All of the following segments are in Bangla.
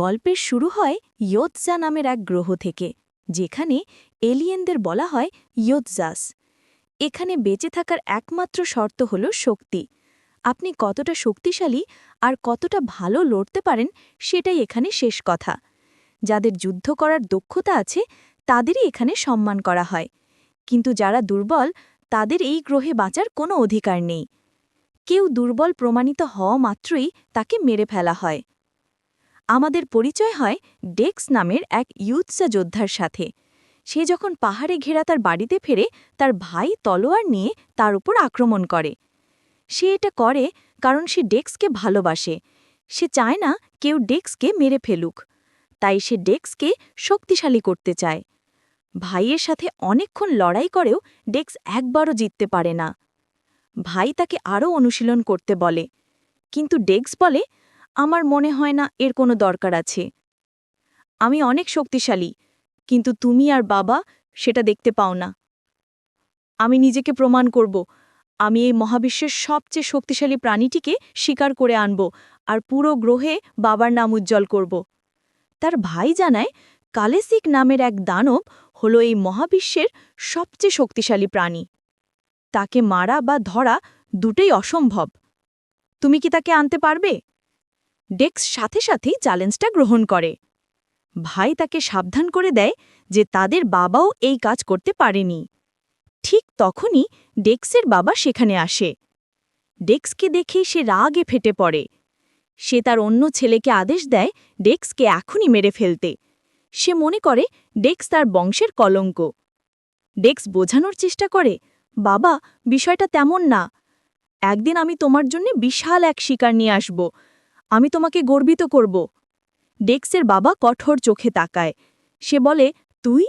গল্পের শুরু হয় ইয়োৎজা নামের এক গ্রহ থেকে, যেখানে এলিয়েনদের বলা হয় ইয়োৎজাস। এখানে বেঁচে থাকার একমাত্র শর্ত হল শক্তি। আপনি কতটা শক্তিশালী আর কতটা ভালো লড়তে পারেন সেটাই এখানে শেষ কথা। যাদের যুদ্ধ করার দক্ষতা আছে, তাদেরই এখানে সম্মান করা হয়। কিন্তু যারা দুর্বল, তাদের এই গ্রহে বাঁচার কোনো অধিকার নেই। কেউ দুর্বল প্রমাণিত হওয়া মাত্রই তাকে মেরে ফেলা হয়। আমাদের পরিচয় হয় ডেক্স নামের এক ইউৎসা যোদ্ধার সাথে। সে যখন পাহাড়ে ঘেরা তার বাড়িতে ফেরে, তার ভাই তলোয়ার নিয়ে তার উপর আক্রমণ করে। সে এটা করে কারণ সে ডেক্সকে ভালোবাসে। সে চায় না কেউ ডেক্সকে মেরে ফেলুক। তাই সে ডেক্সকে শক্তিশালী করতে চায়। ভাইয়ের সাথে অনেকক্ষণ লড়াই করেও ডেক্স একবারও জিততে পারে না। ভাই তাকে আরও অনুশীলন করতে বলে। কিন্তু ডেক্স বলে আমার মনে হয় না এর কোনো দরকার আছে। আমি অনেক শক্তিশালী, কিন্তু তুমি আর বাবা সেটা দেখতে পাও না। আমি নিজেকে প্রমাণ করব। আমি এই মহাবিশ্বের সবচেয়ে শক্তিশালী প্রাণীটিকে স্বীকার করে আনব আর পুরো গ্রহে বাবার নাম উজ্জ্বল করব। তার ভাই জানায়, কালেসিক নামের এক দানব হল এই মহাবিশ্বের সবচেয়ে শক্তিশালী প্রাণী। তাকে মারা বা ধরা দুটোই অসম্ভব। তুমি কি তাকে আনতে পারবে? ডেক্স সাথে সাথেই চ্যালেঞ্জটা গ্রহণ করে। ভাই তাকে সাবধান করে দেয় যে তাদের বাবাও এই কাজ করতে পারেনি। ঠিক তখনই ডেক্সের বাবা সেখানে আসে। ডেক্সকে দেখেই সে রাগে ফেটে পড়ে। সে তার অন্য ছেলেকে আদেশ দেয় ডেক্সকে এখনই মেরে ফেলতে। সে মনে করে ডেক্স তার বংশের কলঙ্ক। ডেক্স বোঝানোর চেষ্টা করে, বাবা, বিষয়টা তেমন না। একদিন আমি তোমার জন্য বিশাল এক শিকার নিয়ে আসব। আমি তোমাকে গর্বিত করব। ডেক্সের বাবা কঠোর চোখে তাকায়। সে বলে, তুই?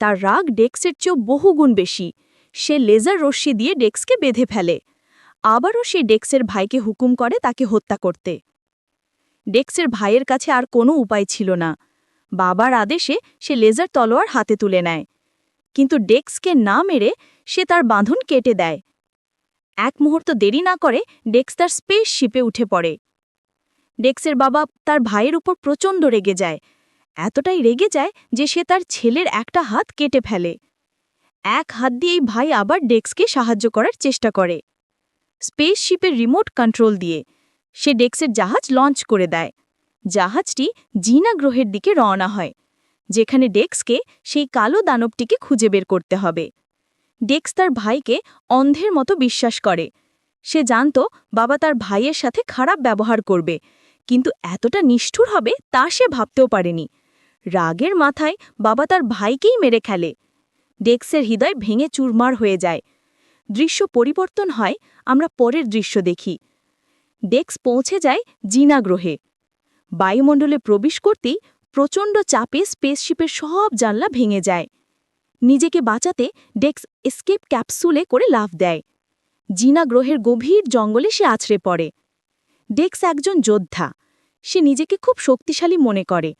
তার রাগ ডেক্সের চেয়েও বহুগুণ বেশি। সে লেজার রশ্মি দিয়ে ডেক্সকে বেঁধে ফেলে। আবারও সে ডেক্সের ভাইকে হুকুম করে তাকে হত্যা করতে। ডেক্সের ভাইয়ের কাছে আর কোনো উপায় ছিল না। বাবার আদেশে সে লেজার তলোয়ার হাতে তুলে নেয়। কিন্তু ডেক্সকে না মেরে সে তার বাঁধন কেটে দেয়। এক মুহূর্ত দেরি না করে ডেক্স তার স্পেস শিপে উঠে পড়ে। ডেক্সের বাবা তার ভাইয়ের উপর প্রচণ্ড রেগে যায়। এতটাই রেগে যায় যে সে তার ছেলের একটা হাত কেটে ফেলে। এক হাত দিয়েই ভাই আবার ডেক্সকে সাহায্য করার চেষ্টা করে। স্পেস শিপের রিমোট কন্ট্রোল দিয়ে সে ডেক্সের জাহাজ লঞ্চ করে দেয়। জাহাজটি জিনা গ্রহের দিকে রওনা হয়, যেখানে ডেক্সকে সেই কালো দানবটিকে খুঁজে বের করতে হবে। ডেক্স তার ভাইকে অন্ধের মতো বিশ্বাস করে। সে জানত বাবা তার ভাইয়ের সাথে খারাপ ব্যবহার করবে কিন্তু এতটা নিষ্ঠুর হবে তা সে ভাবতেও পারেনি। রাগের মাথায় বাবা তার ভাইকেই মেরে খেলে। ডেক্সের হৃদয় ভেঙে চুরমার হয়ে যায়। দৃশ্য পরিবর্তন হয়, আমরা পরের দৃশ্য দেখি। ডেক্স পৌঁছে যায় জিনা গ্রহে বায়ুমণ্ডলে প্রবেশ করতেই প্রচণ্ড চাপে স্পেসশিপের সব জানলা ভেঙে যায়। নিজেকে বাঁচাতে ডেক্স এসকেপ ক্যাপসুলে করে লাফ দেয়। জিনা গ্রহের গভীর জঙ্গলে সে আছড়ে পড়ে। ডেক্স একজন যোদ্ধা। সে নিজেকে খুব শক্তিশালী মনে করে।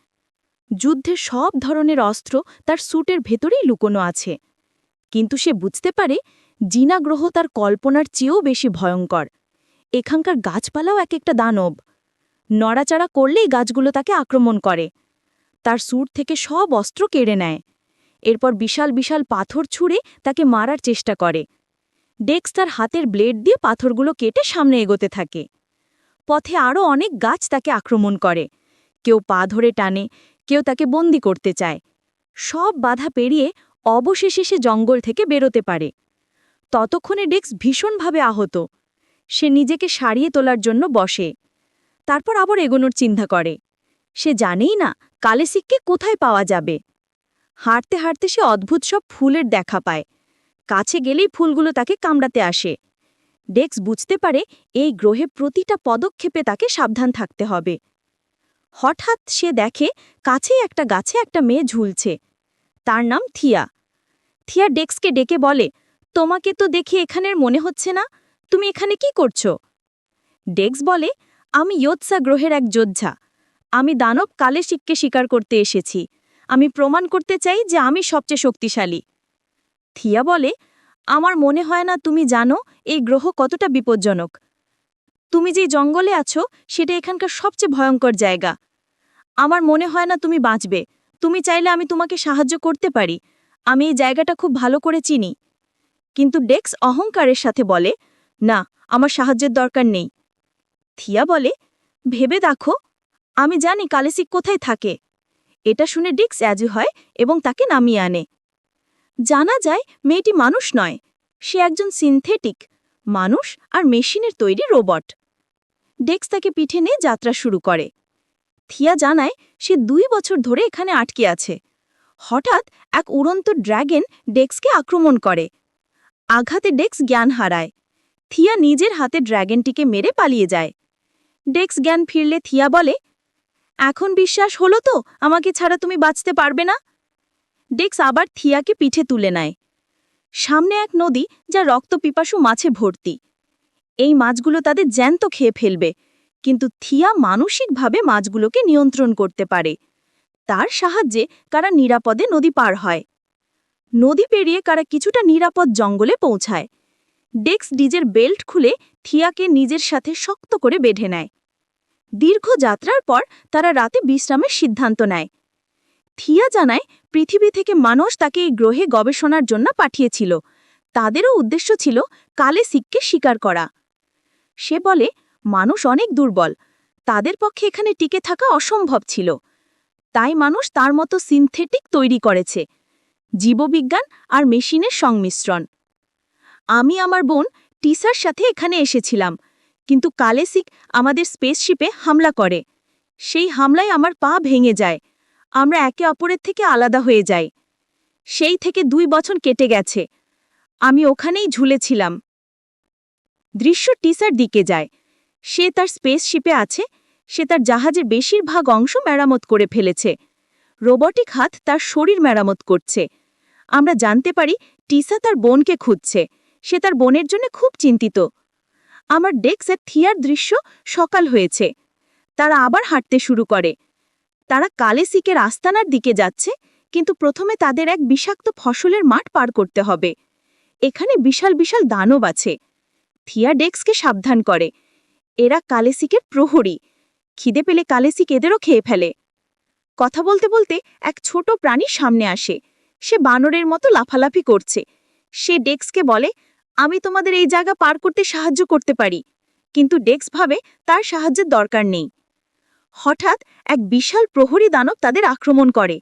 যুদ্ধের সব ধরনের অস্ত্র তার স্যুটের ভেতরেই লুকোনো আছে। কিন্তু সে বুঝতে পারে, জিনা গ্রহ তার কল্পনার চেয়েও বেশি ভয়ঙ্কর। এখানকার গাছপালাও এক একটা দানব। নড়াচাড়া করলেই গাছগুলো তাকে আক্রমণ করে। তার স্যুট থেকে সব অস্ত্র কেড়ে নেয়। এরপর বিশাল বিশাল পাথর ছুঁড়ে তাকে মারার চেষ্টা করে। ডেক্স তার হাতের ব্লেড দিয়ে পাথরগুলো কেটে সামনে এগোতে থাকে। পথে আরও অনেক গাছ তাকে আক্রমণ করে। কেউ পা ধরে টানে, কেউ তাকে বন্দি করতে চায়। সব বাধা পেরিয়ে অবশেষে সে জঙ্গল থেকে বেরোতে পারে। ততক্ষণে ডেক্স ভীষণভাবে আহত। সে নিজেকে সারিয়ে তোলার জন্য বসে। তারপর আবার এগোনোর চিন্তা করে। সে জানেই না কালেসিককে কোথায় পাওয়া যাবে। হাঁটতে হাঁটতে সে অদ্ভুত সব ফুলের দেখা পায়। কাছে গেলেই ফুলগুলো তাকে কামড়াতে আসে। ডেক্স বুঝতে পারে এই গ্রহে প্রতিটা পদক্ষেপে তাকে সাবধান থাকতে হবে। হঠাৎ সে দেখে কাছেই একটা গাছে একটা মেয়ে ঝুলছে। তার নাম থিয়া। থিয়া ডেক্সকে ডেকে বলে, তোমাকে তো দেখে এখানের মনে হচ্ছে না? তুমি এখানে কি করছ? ডেক্স বলে, আমি ইয়োৎসা গ্রহের এক যোদ্ধা। আমি দানব কালে শিককে স্বীকার করতে এসেছি। আমি প্রমাণ করতে চাই যে আমি সবচেয়ে শক্তিশালী। থিয়া বলে আমার মনে হয় না তুমি জানো এই গ্রহ কতটা বিপজ্জনক। তুমি যে জঙ্গলে আছো, সেটা এখানকার সবচেয়ে ভয়ঙ্কর জায়গা। আমার মনে হয় না তুমি বাঁচবে। তুমি চাইলে আমি তোমাকে সাহায্য করতে পারি। আমি এই জায়গাটা খুব ভালো করে চিনি। কিন্তু ডেক্স অহংকারের সাথে বলে, না, আমার সাহায্যের দরকার নেই। থিয়া বলে, ভেবে দেখো, আমি জানি কালেসিক কোথায় থাকে। এটা শুনে ডিক্স অ্যাজু হয় এবং তাকে নামিয়ে আনে। জানা যায় মেয়েটি মানুষ নয়। সে একজন সিনথেটিক, মানুষ আর মেশিনের তৈরি রোবট। ডেক্স তাকে পিঠে নিয়ে যাত্রা শুরু করে। থিয়া জানায় সে দুই বছর ধরে এখানে আটকে আছে। হঠাৎ এক উড়ন্ত ড্র্যাগন ডেক্সকে আক্রমণ করে। আঘাতে ডেক্স জ্ঞান হারায়। থিয়া নিজের হাতে ড্র্যাগনটিকে মেরে পালিয়ে যায়। ডেক্স জ্ঞান ফিরলে থিয়া বলে, এখন বিশ্বাস হলো তো, আমাকে ছাড়া তুমি বাঁচতে পারবে না? ডেক্স আবার থিয়াকে পিঠে তুলে নেয়। সামনে এক নদী যা রক্তপিপাসু মাছে ভর্তি। এই মাছগুলো তাদের জ্যান্ত খেয়ে ফেলবে, কিন্তু থিয়া মানসিকভাবে মাছগুলোকে নিয়ন্ত্রণ করতে পারে। তার সাহায্যে কারা নিরাপদে নদী পার হয়। নদী পেরিয়ে কারা কিছুটা নিরাপদ জঙ্গলে পৌঁছায়। ডেক্স ডিজের বেল্ট খুলে থিয়াকে নিজের সাথে শক্ত করে বেঁধে নেয়। দীর্ঘ যাত্রার পর তারা রাতে বিশ্রামের সিদ্ধান্ত নেয়। থিয়া জানায়, পৃথিবী থেকে মানুষ তাকে এই গ্রহে গবেষণার জন্য পাঠিয়েছিল। তাদেরও উদ্দেশ্য ছিল কালে সিককে শিকার করা। সে বলে, মানুষ অনেক দুর্বল। তাদের পক্ষে এখানে টিকে থাকা অসম্ভব ছিল। তাই মানুষ তার মতো সিনথেটিক তৈরি করেছে। জীববিজ্ঞান আর মেশিনের সংমিশ্রণ। আমি আমার বোন টিসার সাথে এখানে এসেছিলাম, কিন্তু কালেসিক আমাদের স্পেসশিপে হামলা করে। সেই হামলায় আমার পা ভেঙে যায়। আমরা একে অপরের থেকে আলাদা হয়ে যাই। সেই থেকে দুই বছর কেটে গেছে। আমি ওখানেই ঝুলেছিলাম। দৃশ্য টিসার দিকে যায়। সে তার স্পেসশিপে আছে। সে তার জাহাজের বেশিরভাগ অংশ মেরামত করে ফেলেছে। রোবটিক হাত তার শরীর মেরামত করছে। আমরা জানতে পারি, টিসা তার বোনকে খুঁজছে। সে তার বোনের জন্য খুব চিন্তিত। আমার ডেস্কের থিয়ার দৃশ্য সকাল হয়েছে। তারা আবার হাঁটতে শুরু করে। তারা কালেসিকের আস্তানার দিকে যাচ্ছে, কিন্তু প্রথমে তাদের এক বিষাক্ত ফসলের মাঠ পার করতে হবে। এখানে বিশাল বিশাল দানব আছে। থিয়া ডেক্সকে সাবধান করে। এরা কালেসিকের প্রহরী। খিদে পেলে কালেসিক এদেরও খেয়ে ফেলে। কথা বলতে বলতে এক ছোট প্রাণী সামনে আসে। সে বানরের মতো লাফালাফি করছে। সে ডেক্সকে বলে, আমি তোমাদের এই জায়গা পার করতে সাহায্য করতে পারি। কিন্তু ডেক্স ভাবে, তার সাহায্যের দরকার নেই। হঠাৎ এক বিশাল প্রহরী দানব তাদের আক্রমণ করে।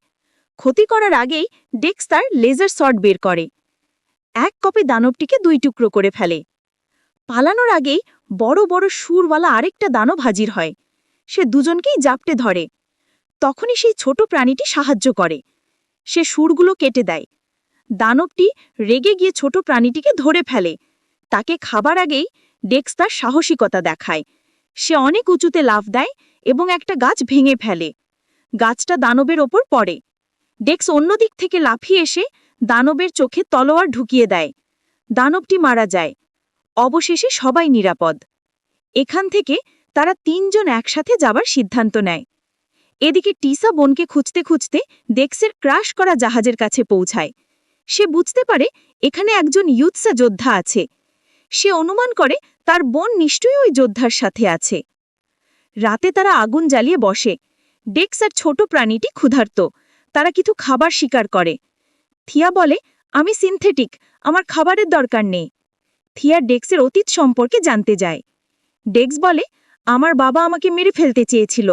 ক্ষতি করার আগেই ডেক্স তার লেজার শট বের করে। এক কপি দানবটিকে দুই টুকরো করে ফেলে। পালানোর আগেই বড় বড় সুরওয়ালা আরেকটা দানব হাজির হয়। সে দুজনকেই জাপটে ধরে। তখনই সেই ছোট প্রাণীটি সাহায্য করে। সে সুরগুলো কেটে দেয়। দানবটি রেগে গিয়ে ছোট প্রাণীটিকে ধরে ফেলে। তাকে খাবার আগেই ডেক্স তার সাহসিকতা দেখায়। সে অনেক উঁচুতে লাফ দেয় এবং একটা গাছ ভেঙে ফেলে। গাছটা দানবের ওপর পড়ে। ডেক্স অন্য দিক থেকে লাফিয়ে এসে দানবের চোখে তলোয়ার ঢুকিয়ে দেয়। দানবটি মারা যায়। অবশেষে সবাই নিরাপদ। এখান থেকে তারা তিনজন একসাথে যাবার সিদ্ধান্ত নেয়। এদিকে টিসা বোনকে খুঁজতে খুঁজতে ডেক্সের ক্রাশ করা জাহাজের কাছে পৌঁছায়। সে বুঝতে পারে এখানে একজন ইউৎসা যোদ্ধা আছে। সে অনুমান করে তার বোন নিশ্চয়ই ওই যোদ্ধার সাথে আছে। রাতে তারা আগুন জ্বালিয়ে বসে। ডেক্স আর ছোট প্রাণীটি ক্ষুধার্ত। তারা কিছু খাবার শিকার করে। থিয়া বলে, আমি সিনথেটিক, আমার খাবারের দরকার নেই। থিয়া ডেক্সের অতীত সম্পর্কে জানতে যায়। ডেক্স বলে, আমার বাবা আমাকে মেরে ফেলতে চেয়েছিল।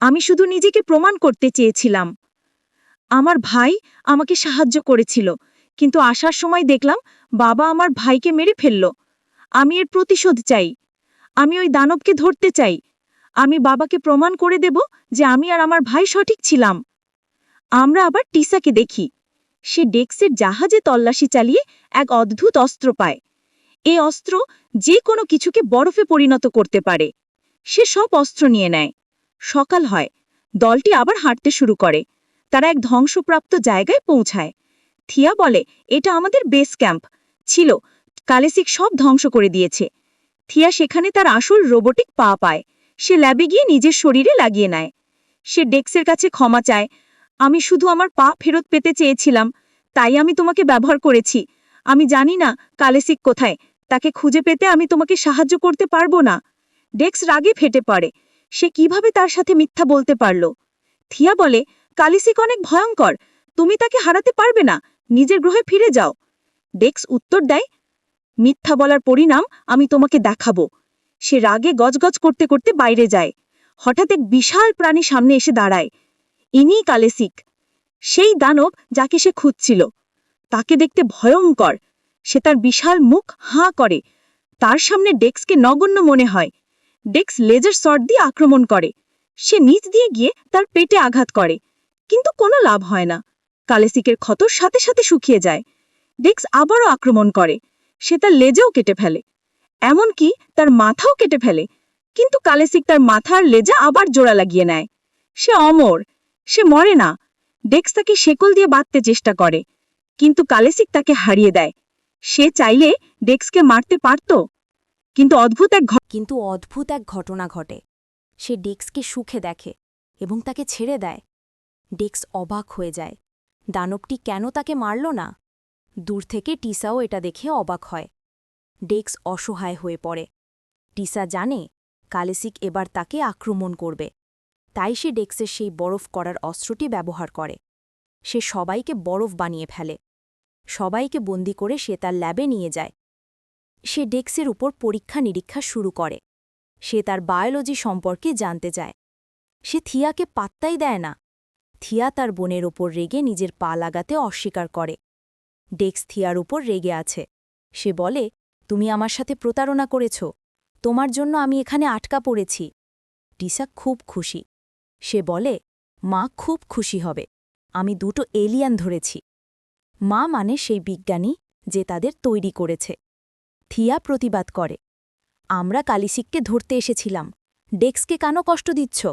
আমি শুধু নিজেকে প্রমাণ করতে চেয়েছিলাম। আমার ভাই আমাকে সাহায্য করেছিল, কিন্তু আসার সময় দেখলাম বাবা আমার ভাইকে মেরে ফেলল। আমি এর প্রতিশোধ চাই। আমি ওই দানবকে ধরতে চাই। আমি বাবাকে প্রমাণ করে দেব যে আমি আর আমার ভাই সঠিক ছিলাম। আমরা আবার টিসাকে দেখি। সে ডেক্সের জাহাজে তল্লাশি চালিয়ে এক অদ্ভুত অস্ত্র পায়। এই অস্ত্র যে কোনো কিছুকে বরফে পরিণত করতে পারে। সে সব অস্ত্র নিয়ে নেয়। সকাল হয়। দলটি আবার হাঁটতে শুরু করে। তারা এক ধ্বংসপ্রাপ্ত জায়গায় পৌঁছায়। থিয়া বলে, এটা আমাদের বেস ক্যাম্প। ছিল। কালেসিক সব ধ্বংস করে দিয়েছে। থিয়া সেখানে তার আসল রোবোটিক পা পায়। সে ল্যাবে গিয়ে নিজের শরীরে লাগিয়ে নেয়। সে ডেক্সের কাছে ক্ষমা চায়। আমি শুধু আমার পা ফেরত পেতে চেয়েছিলাম, তাই আমি তোমাকে ব্যবহার করেছি। আমি জানি না কালেসিক কোথায়, তাকে খুঁজে পেতে আমি তোমাকে সাহায্য করতে পারব না। ডেক্স রাগে ফেটে পড়ে। সে কীভাবে তার সাথে মিথ্যা বলতে পারল? থিয়া বলে, কালিসিক অনেক ভয়ঙ্কর। তুমি তাকে হারাতে পারবে না। নিজের গ্রহে ফিরে যাও। ডেক্স উত্তর দেয়, মিথ্যা বলার পরিণাম আমি তোমাকে দেখাবো। সে রাগে গজগজ করতে করতে বাইরে যায়। হঠাৎ এক বিশাল প্রাণী সামনে এসে দাঁড়ায়। ইনি কালেসিক। সেই দানব যাকে সে খুঁজছিল। তাকে দেখতে ভয়ঙ্কর। সে তার বিশাল মুখ হাঁ করে। তার সামনে ডেক্সকে নগণ্য মনে হয়। ডেক্স লেজার শট দিয়ে আক্রমণ করে। সে নিচ দিয়ে গিয়ে তার পেটে আঘাত করে। কিন্তু কোনো লাভ হয় না। কালেসিকের ক্ষত সাথে সাথে শুকিয়ে যায়। ডেক্স আবারও আক্রমণ করে। সে তার লেজেও কেটে ফেলে। এমনকি তার মাথাও কেটে ফেলে। কিন্তু কালেসিক তার মাথার লেজা আবার জোড়া লাগিয়ে নেয়। সে অমর, সে মরে না। ডেক্স তাকে শেকল দিয়ে বাঁধতে চেষ্টা করে, কিন্তু কালেসিক তাকে হারিয়ে দেয়। সে চাইলে ডেক্সকে মারতে পারত। কিন্তু অদ্ভুত এক কিন্তু অদ্ভুত এক ঘটনা ঘটে। সে ডেক্সকে সুখে দেখে এবং তাকে ছেড়ে দেয়। ডেক্স অবাক হয়ে যায়। দানবটি কেন তাকে মারল না? দূর থেকে টিসাও এটা দেখে অবাক হয়। ডেক্স অসহায় হয়ে পড়ে। টিসা জানে কালেসিক এবার তাকে আক্রমণ করবে। তাই সে ডেক্সের সেই বরফ করার অস্ত্রটি ব্যবহার করে। সে সবাইকে বরফ বানিয়ে ফেলে। সবাইকে বন্দি করে সে তার ল্যাবে নিয়ে যায়। সে ডেক্সের উপর পরীক্ষা নিরীক্ষা শুরু করে। সে তার বায়োলজি সম্পর্কে জানতে চায় সে থিয়াকে পাত্তাই দেয় না। থিয়া তার বোনের ওপর রেগে নিজের পা লাগাতে অস্বীকার করে। ডেক্স থিয়ার উপর রেগে আছে। সে বলে তুমি আমার সাথে প্রতারণা করেছ। তোমার জন্য আমি এখানে আটকা পড়েছি। টিসা খুব খুশি। সে বলে, মা খুব খুশি হবে। আমি দুটো এলিয়ান ধরেছি। মা মানে সেই বিজ্ঞানী যে তাদের তৈরি করেছে। থিয়া প্রতিবাদ করে। আমরা কালিসিককে ধরতে এসেছিলাম। ডেক্সকে কেন কষ্ট দিচ্ছ?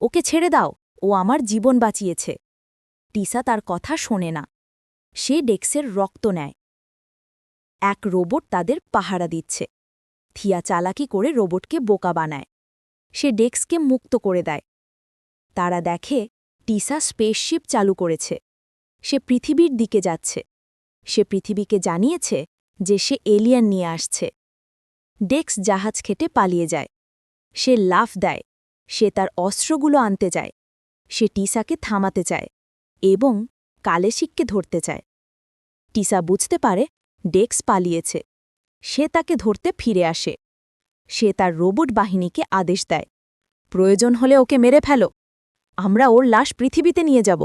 ওকে ছেড়ে দাও। ও আমার জীবন বাঁচিয়েছে। টিসা তার কথা শোনে না। সে ডেক্সের রক্ত নেয়। এক রোবট তাদের পাহারা দিচ্ছে। থিয়া চালাকি করে রোবটকে বোকা বানায়। সে ডেক্সকে মুক্ত করে দেয়। তারা দেখে টিসা স্পেসশিপ চালু করেছে। সে পৃথিবীর দিকে যাচ্ছে। সে পৃথিবীকে জানিয়েছে যে সে এলিয়ান নিয়ে আসছে। ডেক্স জাহাজ খেটে পালিয়ে যায়। সে লাফ দেয়। সে তার অস্ত্রগুলো আনতে চায় সে টিসাকে থামাতে চায় এবং কালেশিককে ধরতে চায়। টিসা বুঝতে পারে ডেক্স পালিয়েছে। সে তাকে ধরতে ফিরে আসে। সে তার রোবট বাহিনীকে আদেশ দেয়। প্রয়োজন হলে ওকে মেরে ফেলো। আমরা ওর লাশ পৃথিবীতে নিয়ে যাব।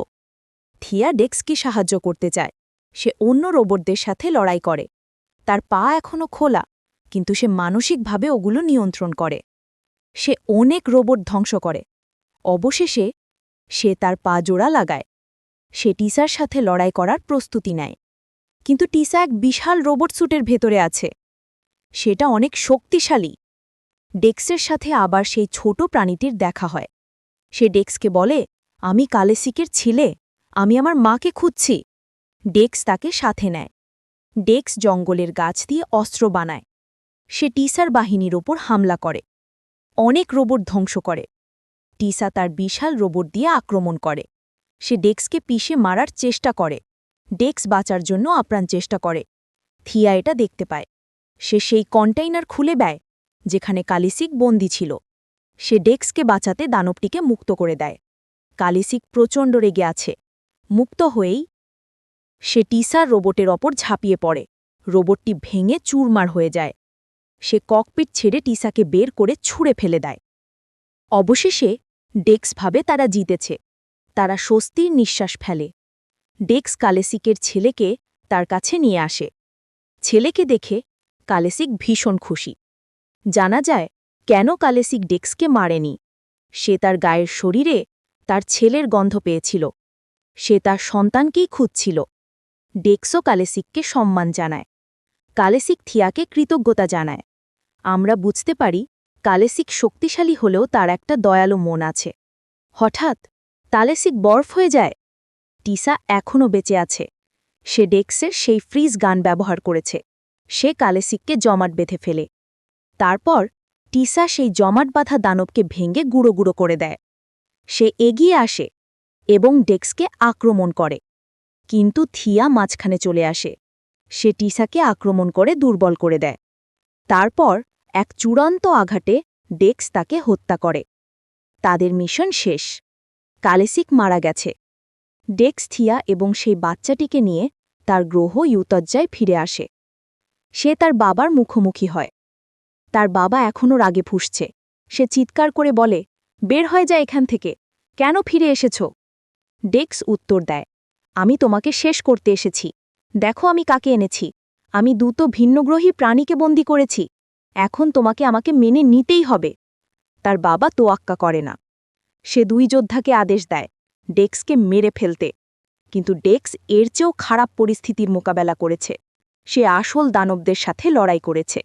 থিয়া ডেক্সকে সাহায্য করতে চায়। সে অন্য রোবটদের সাথে লড়াই করে। তার পা এখনও খোলা, কিন্তু সে মানসিকভাবে ওগুলো নিয়ন্ত্রণ করে। সে অনেক রোবট ধ্বংস করে। অবশেষে সে তার পা জোড়া লাগায়। সে টিসার সাথে লড়াই করার প্রস্তুতি নেয়। কিন্তু টিসা এক বিশাল রোবট স্যুটের ভেতরে আছে। সেটা অনেক শক্তিশালী। ডেক্সের সাথে আবার সেই ছোট প্রাণীটির দেখা হয়। সে ডেক্সকে বলে, আমি কালেসিকের ছিলে, আমি আমার মাকে খুঁজছি। ডেক্স তাকে সাথে নেয়। ডেক্স জঙ্গলের গাছ দিয়ে অস্ত্র বানায়। সে টিসার বাহিনীর ওপর হামলা করে। অনেক রোবট ধ্বংস করে। টিসা তার বিশাল রোবট দিয়ে আক্রমণ করে। সে ডেক্সকে পিষে মারার চেষ্টা করে। ডেক্স বাঁচার জন্য আপ্রাণ চেষ্টা করে। থিয়া এটা দেখতে পায়। সে সেই কন্টেইনার খুলে দেয়, যেখানে কালিসিক বন্দি ছিল। সে ডেক্সকে বাঁচাতে দানবটিকে মুক্ত করে দেয়। কালিসিক প্রচণ্ড রেগে আছে। মুক্ত হয়েই সে টিসার রোবটের ওপর ঝাঁপিয়ে পড়ে। রোবটটি ভেঙে চুরমার হয়ে যায়। সে ককপিট ছেড়ে টিসাকে বের করে ছুঁড়ে ফেলে দেয়। অবশেষে ডেক্স ভাবে তারা জিতেছে। তারা স্বস্তির নিঃশ্বাস ফেলে। ডেক্স কালেসিকের ছেলেকে তার কাছে নিয়ে আসে। ছেলেকে দেখে কালেসিক ভীষণ খুশি। জানা যায়, কেন কালেসিক ডেক্সকে মারেনি? সে তার গায়ের শরীরে তার ছেলের গন্ধ পেয়েছিল। সে তার সন্তানকেই খুঁজছিল। ডেক্সও কালেসিককে সম্মান জানায়। কালেসিক থিয়াকে কৃতজ্ঞতা জানায়। আমরা বুঝতে পারি, কালেসিক শক্তিশালী হলেও তার একটা দয়ালু মন আছে। হঠাৎ, তালেসিক বরফ হয়ে যায়। টিসা এখনও বেঁচে আছে। সে ডেক্সের সেই ফ্রিজ গান ব্যবহার করেছে। সে কালেসিককে জমাট বেঁধে ফেলে। তারপর টিসা সেই জমাট বাঁধা দানবকে ভেঙে গুঁড়ো গুঁড়ো করে দেয়। সে এগিয়ে আসে এবং ডেক্সকে আক্রমণ করে। কিন্তু থিয়া মাঝখানে চলে আসে। সে টিসাকে আক্রমণ করে দুর্বল করে দেয়। তারপর এক চূড়ান্ত আঘাটে ডেক্স তাকে হত্যা করে। তাদের মিশন শেষ। কালেসিক মারা গেছে। ডেক্স থিয়া এবং সেই বাচ্চাটিকে নিয়ে তার গ্রহ ইউতজ্জায় ফিরে আসে। সে তার বাবার মুখোমুখি হয়। তার বাবা এখনও রাগে ফুসছে। সে চিৎকার করে বলে, বের হয়ে যায় এখান থেকে। কেন ফিরে এসেছ? ডেক্স উত্তর দেয়, আমি তোমাকে শেষ করতে এসেছি। দেখো আমি কাকে এনেছি। আমি দুটো ভিন্নগ্রহী প্রাণীকে বন্দি করেছি। এখন তোমাকে আমাকে মেনে নিতেই হবে তার বাবা তোয়াক্কা করে না। সে দুই যোদ্ধাকে আদেশ দেয় ডেক্সকে মেরে ফেলতে। কিন্তু ডেক্স এর চেয়েও খারাপ পরিস্থিতির মোকাবেলা করেছে। সে আসল দানবদের সাথে লড়াই করেছে।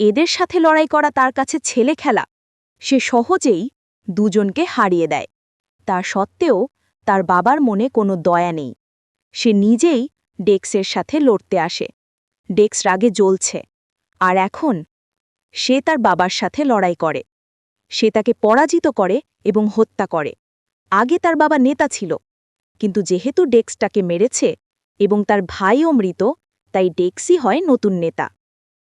এদের সাথে লড়াই করা তার কাছে ছেলে খেলা। সে সহজেই দুজনকে হারিয়ে দেয়। তা সত্ত্বেও তার বাবার মনে কোনো দয়া নেই। সে নিজেই ডেক্সের সাথে লড়তে আসে। ডেক্স রাগে জ্বলছে। আর এখন সে তার বাবার সাথে লড়াই করে। সে তাকে পরাজিত করে এবং হত্যা করে। আগে তার বাবা নেতা ছিল। কিন্তু যেহেতু ডেক্সটাকে মেরেছে এবং তার ভাইও মৃত, তাই ডেক্সই হয় নতুন নেতা।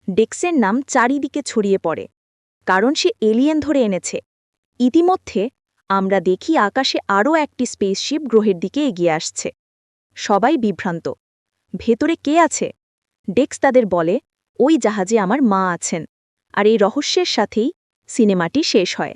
ডেক্সের নাম চারিদিকে ছড়িয়ে পড়ে, কারণ সে এলিয়েন ধরে এনেছে। ইতিমধ্যে আমরা দেখি আকাশে আরও একটি স্পেসশিপ গ্রহের দিকে এগিয়ে আসছে। সবাই বিভ্রান্ত, ভেতরে কে আছে? ডেক্স তাদের বলে, ওই জাহাজে আমার মা আছেন, আর এই রহস্যের সাথেই সিনেমাটি শেষ হয়।